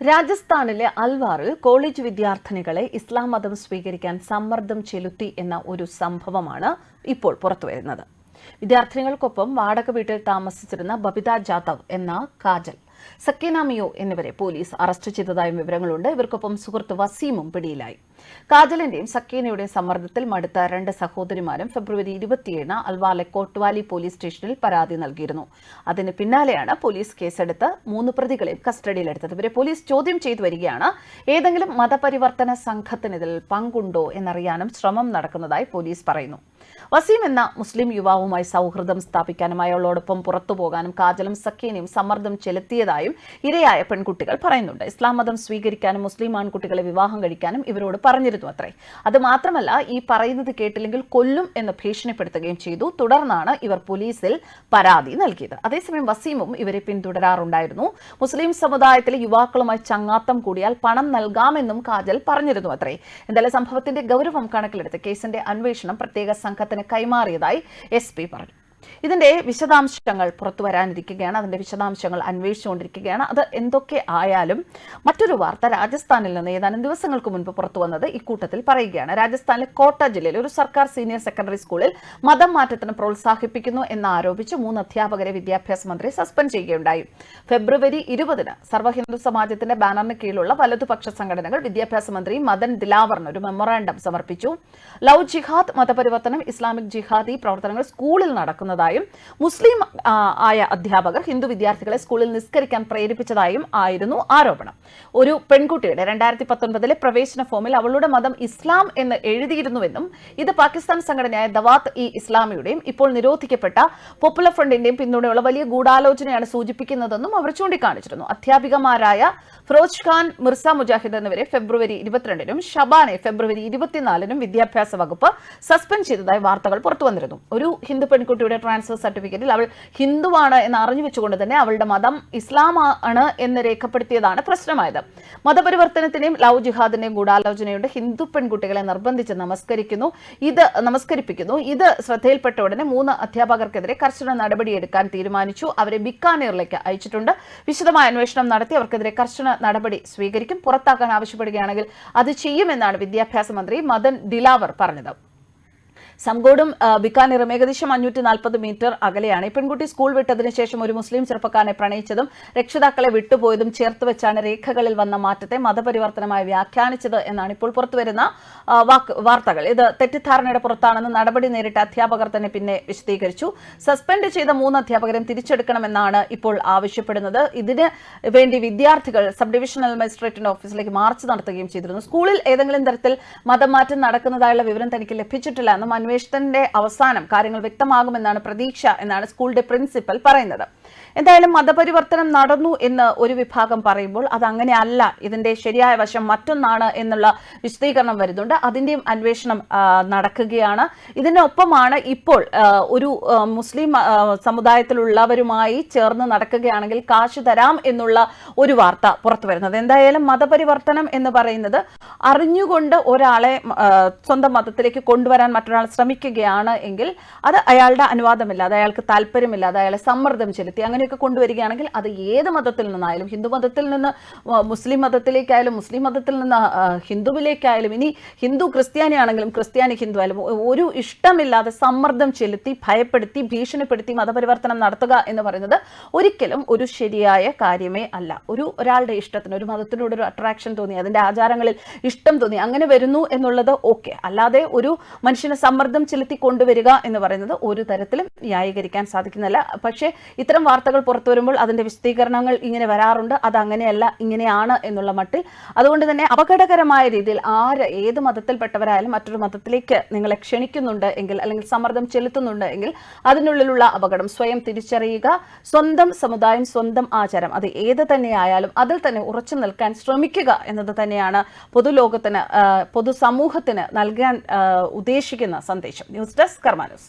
രാജസ്ഥാനിലെ അൽവാറിൽ കോളേജ് വിദ്യാർത്ഥിനികളെ ഇസ്ലാം മതം സ്വീകരിക്കാൻ സമ്മർദ്ദം ചെലുത്തി എന്ന ഒരു സംഭവമാണ് ഇപ്പോൾ പുറത്തുവരുന്നത്. വിദ്യാർത്ഥിനികൾക്കൊപ്പം വാടക വീട്ടിൽ താമസിച്ചിരുന്ന ബബിത ജാദവ് എന്ന കാജൽ സക്കേനാമിയോ എന്നിവരെ പോലീസ് അറസ്റ്റ് ചെയ്തതായും വിവരങ്ങളുണ്ട്. ഇവർക്കൊപ്പം സുഹൃത്ത് വസീമും പിടിയിലായി. കാജലിന്റെയും സക്കീനയുടെയും സമ്മർദ്ദത്തിൽ മടുത്ത രണ്ട് സഹോദരിമാരും ഫെബ്രുവരി ഇരുപത്തിയേഴിന് അൽവാലെ കോട്ട്വാലി പോലീസ് സ്റ്റേഷനിൽ പരാതി നൽകിയിരുന്നു. അതിന് പിന്നാലെയാണ് പോലീസ് കേസെടുത്ത് മൂന്ന് പ്രതികളെയും കസ്റ്റഡിയിലെടുത്തത്. ഇവരെ പോലീസ് ചോദ്യം ചെയ്തു വരികയാണ്. ഏതെങ്കിലും മതപരിവർത്തന സംഘത്തിന് ഇതിൽ പങ്കുണ്ടോ എന്നറിയാനും ശ്രമം നടക്കുന്നതായി പോലീസ് പറയുന്നു. വസീം എന്ന മുസ്ലിം യുവാവുമായി സൗഹൃദം സ്ഥാപിക്കാനും അയാളോടൊപ്പം പുറത്തു പോകാനും കാജലും സക്കീനയും സമ്മർദ്ദം ചെലുത്തിയതായും ഇരയായ പെൺകുട്ടികൾ പറയുന്നുണ്ട്. ഇസ്ലാം മതം സ്വീകരിക്കാനും മുസ്ലിം ആൺകുട്ടികളെ വിവാഹം കഴിക്കാനും ഇവരോട് പറഞ്ഞിരുന്നു അത്രേ. അത് മാത്രമല്ല ഈ പറയുന്നത് കേട്ടില്ലെങ്കിൽ കൊല്ലും എന്ന് ഭീഷണിപ്പെടുത്തുകയും ചെയ്തു. തുടർന്നാണ് ഇവർ പോലീസിൽ പരാതി നൽകിയത്. അതേസമയം വസീമും ഇവരെ പിന്തുടരാറുണ്ടായിരുന്നു. മുസ്ലിം സമുദായത്തിലെ യുവാക്കളുമായി ചങ്ങാത്തം കൂടിയാൽ പണം നൽകാമെന്നും കാജൽ പറഞ്ഞിരുന്നു അത്രേ. എന്തായാലും സംഭവത്തിന്റെ ഗൗരവം കണക്കിലെടുത്ത് കേസിന്റെ അന്വേഷണം പ്രത്യേക സംഘത്തിന് കൈമാറിയതായി എസ് പറഞ്ഞു. ഇതിന്റെ വിശദാംശങ്ങൾ പുറത്തു വരാനിരിക്കുകയാണ്. അതിന്റെ വിശദാംശങ്ങൾ അന്വേഷിച്ചുകൊണ്ടിരിക്കുകയാണ്. അത് എന്തൊക്കെ ആയാലും മറ്റൊരു വാർത്ത രാജസ്ഥാനിൽ നിന്ന് ഏതാനും ദിവസങ്ങൾക്ക് മുൻപ് പുറത്തു വന്നത് ഇക്കൂട്ടത്തിൽ പറയുകയാണ്. രാജസ്ഥാനിലെ കോട്ട ജില്ലയിൽ ഒരു സർക്കാർ സീനിയർ സെക്കൻഡറി സ്കൂളിൽ മതം മാറ്റത്തിന് പ്രോത്സാഹിപ്പിക്കുന്നു എന്നാരോപിച്ച് മൂന്ന് അധ്യാപകരെ വിദ്യാഭ്യാസ മന്ത്രി സസ്പെൻഡ് ചെയ്യുകയുണ്ടായി. ഫെബ്രുവരി ഇരുപതിന് സർവ ഹിന്ദു സമാജത്തിന്റെ ബാനറിന് കീഴിലുള്ള വലതുപക്ഷ സംഘടനകൾ വിദ്യാഭ്യാസ മന്ത്രി മദൻ ദിലാവറിന് ഒരു മെമ്മോറാണ്ടം സമർപ്പിച്ചു. ലവ് ജിഹാദ് മതപരിവർത്തനം ഇസ്ലാമിക് ജിഹാദി പ്രവർത്തനങ്ങൾ സ്കൂളിൽ നടക്കുന്നതായും മുസ്ലിം ആയ അധ്യാപകർ ഹിന്ദു വിദ്യാർത്ഥികളെ സ്കൂളിൽ നിസ്കരിക്കാൻ പ്രേരിപ്പിച്ചതായും ആയിരുന്നു ആരോപണം. ഒരു പെൺകുട്ടിയുടെ രണ്ടായിരത്തി പത്തൊൻപതിലെ പ്രവേശന ഫോമിൽ അവളുടെ മതം ഇസ്ലാം എന്ന് എഴുതിയിരുന്നുവെന്നും ഇത് പാകിസ്ഥാൻ സംഘടനയായ ദവാത്ത് ഇ ഇസ്ലാമിയുടെയും ഇപ്പോൾ നിരോധിക്കപ്പെട്ട പോപ്പുലർ ഫ്രണ്ടിന്റെയും പിന്തുണയുള്ള വലിയ ഗൂഢാലോചനയാണ് സൂചിപ്പിക്കുന്നതെന്നും അവർ ചൂണ്ടിക്കാണിച്ചിരുന്നു. അധ്യാപികമാരായ ഫിറോജ് ഖാൻ മിർസ മുജാഹിദ് എന്നിവരെ ഫെബ്രുവരി ഇരുപത്തിരണ്ടിനും ഷബാനെ ഫെബ്രുവരി ഇരുപത്തിനാലിനും വിദ്യാഭ്യാസ വകുപ്പ് സസ്പെൻഡ് ചെയ്തതായി വാർത്തകൾ പുറത്തുവന്നിരുന്നു. ഒരു ഹിന്ദു പെൺകുട്ടിയുടെ ട്രാൻസ്ഫർ സർട്ടിഫിക്കറ്റിൽ അവൾ ഹിന്ദുവാണ് എന്ന് അറിഞ്ഞു വെച്ചുകൊണ്ട് തന്നെ അവളുടെ മതം ഇസ്ലാം ആണ് എന്ന് രേഖപ്പെടുത്തിയതാണ് പ്രശ്നമായത്. മതപരിവർത്തനത്തിനെയും ലവ് ജിഹാദിനെയും ഗൂഢാലോചനയുടെ ഹിന്ദു പെൺകുട്ടികളെ നിർബന്ധിച്ച് നമസ്കരിക്കുന്നു. ഇത് നമസ്കരിപ്പിക്കുന്നു. ഇത് ശ്രദ്ധയിൽപ്പെട്ട ഉടനെ മൂന്ന് അധ്യാപകർക്കെതിരെ കർശന നടപടിയെടുക്കാൻ തീരുമാനിച്ചു. അവരെ ബിക്കാനീറിലേക്ക് അയച്ചിട്ടുണ്ട്. വിശദമായ അന്വേഷണം നടത്തി അവർക്കെതിരെ കർശന നടപടി സ്വീകരിക്കും. പുറത്താക്കാൻ ആവശ്യപ്പെടുകയാണെങ്കിൽ അത് ചെയ്യുമെന്നാണ് വിദ്യാഭ്യാസ മന്ത്രി മദൻ ദിലാവർ പറഞ്ഞത്. സംഗോഡും ബിക്കാനീറും ഏകദേശം അഞ്ഞൂറ്റി നാൽപ്പത് മീറ്റർ അകലെയാണ്. ഈ പെൺകുട്ടി സ്കൂൾ വിട്ടതിന് ശേഷം ഒരു മുസ്ലിം ചെറുപ്പക്കാരനെ പ്രണയിച്ചതും രക്ഷിതാക്കളെ വിട്ടുപോയതും ചേർത്ത് വെച്ചാണ് രേഖകളിൽ വന്ന മാറ്റത്തെ മതപരിവർത്തനമായി വ്യാഖ്യാനിച്ചത് എന്നാണ് ഇപ്പോൾ പുറത്തുവരുന്ന വാർത്തകൾ. ഇത് തെറ്റിദ്ധാരണയുടെ പുറത്താണെന്ന് നടപടി നേരിട്ട അധ്യാപകർ തന്നെ പിന്നെ വിശദീകരിച്ചു. സസ്പെൻഡ് ചെയ്ത മൂന്ന് അധ്യാപകരും തിരിച്ചെടുക്കണമെന്നാണ് ഇപ്പോൾ ആവശ്യപ്പെടുന്നത്. ഇതിന് വേണ്ടി വിദ്യാർത്ഥികൾ സബ് ഡിവിഷണൽ മജിസ്ട്രേറ്റിന്റെ ഓഫീസിലേക്ക് മാർച്ച് നടത്തുകയും ചെയ്തിരുന്നു. സ്കൂളിൽ ഏതെങ്കിലും തരത്തിൽ മതം മാറ്റം നടക്കുന്നതായുള്ള വിവരം തനിക്ക് ലഭിച്ചിട്ടില്ല എന്നും അന്വേഷണത്തിന്റെ അവസാനം കാര്യങ്ങൾ വ്യക്തമാകുമെന്നാണ് പ്രതീക്ഷ എന്നാണ് സ്കൂളിന്റെ പ്രിൻസിപ്പൽ പറയുന്നത്. എന്തായാലും മതപരിവർത്തനം നടന്നു എന്ന് ഒരു വിഭാഗം പറയുമ്പോൾ അത് അങ്ങനെ അല്ല ഇതിന്റെ ശരിയായ വശം മറ്റൊന്നാണ് എന്നുള്ള വിശദീകരണം വരുന്നുണ്ട്. അതിന്റെയും അന്വേഷണം നടക്കുകയാണ്. ഇതിനൊപ്പമാണ് ഇപ്പോൾ ഒരു മുസ്ലിം സമുദായത്തിലുള്ളവരുമായി ചേർന്ന് നടക്കുകയാണെങ്കിൽ കാശ് തരാം എന്നുള്ള ഒരു വാർത്ത പുറത്തു വരുന്നത്. എന്തായാലും മതപരിവർത്തനം എന്ന് പറയുന്നത് അറിഞ്ഞുകൊണ്ട് ഒരാളെ സ്വന്തം മതത്തിലേക്ക് കൊണ്ടുവരാൻ മറ്റൊരാൾ ശ്രമിക്കുകയാണ് എങ്കിൽ അത് അയാളുടെ അനുവാദമില്ലാതെ അയാൾക്ക് താല്പര്യമില്ലാതെ അയാളെ സമ്മർദ്ദം ചെലുത്തി. അങ്ങനെയൊക്കെ കൊണ്ടുവരികയാണെങ്കിൽ അത് ഏത് മതത്തിൽ നിന്നായാലും ഹിന്ദു മതത്തിൽ നിന്ന് മുസ്ലിം മതത്തിലേക്കായാലും മുസ്ലിം മതത്തിൽ നിന്ന് ഹിന്ദുവിലേക്കായാലും ഇനി ഹിന്ദു ക്രിസ്ത്യാനിയാണെങ്കിലും ക്രിസ്ത്യാനി ഹിന്ദു ആയാലും ഒരു ഇഷ്ടമില്ലാതെ സമ്മർദ്ദം ചെലുത്തി ഭയപ്പെടുത്തി ഭീഷണിപ്പെടുത്തി മതപരിവർത്തനം നടത്തുക എന്ന് പറയുന്നത് ഒരിക്കലും ഒരു ശരിയായ കാര്യമേ അല്ല. ഒരു ഒരാളുടെ ഇഷ്ടത്തിന് ഒരു മതത്തിനോട് ഒരു അട്രാക്ഷൻ തോന്നി അതിന്റെ ആചാരങ്ങളിൽ ഇഷ്ടം തോന്നി അങ്ങനെ വരുന്നു എന്നുള്ളത് ഓക്കെ. അല്ലാതെ ഒരു മനുഷ്യനെ സമ്മർദ്ദം ചെലുത്തി കൊണ്ടുവരിക എന്ന് പറയുന്നത് ഒരു തരത്തിലും ന്യായീകരിക്കാൻ സാധിക്കുന്നില്ല പക്ഷേ ഇത്തരം വാർത്തകൾ പുറത്തു വരുമ്പോൾ അതിന്റെ വിശദീകരണങ്ങൾ ഇങ്ങനെ വരാറുണ്ട്. അത് അങ്ങനെയല്ല ഇങ്ങനെയാണ് എന്നുള്ള മട്ടിൽ. അതുകൊണ്ട് തന്നെ അപകടകരമായ രീതിയിൽ ആര് ഏത് മതത്തിൽപ്പെട്ടവരായാലും മറ്റൊരു മതത്തിലേക്ക് നിങ്ങളെ ക്ഷണിക്കുന്നുണ്ട് എങ്കിൽ അല്ലെങ്കിൽ സമ്മർദ്ദം ചെലുത്തുന്നുണ്ട് എങ്കിൽ അതിനുള്ളിലുള്ള അപകടം സ്വയം തിരിച്ചറിയുക. സ്വന്തം സമുദായം സ്വന്തം ആചാരം അത് ഏത് തന്നെയായാലും അതിൽ തന്നെ ഉറച്ചു നിൽക്കാൻ ശ്രമിക്കുക എന്നത് തന്നെയാണ് പൊതുലോകത്തിന് പൊതുസമൂഹത്തിന് നൽകാൻ ഉദ്ദേശിക്കുന്ന സന്ദേശം. News desk കർമാനൂസ്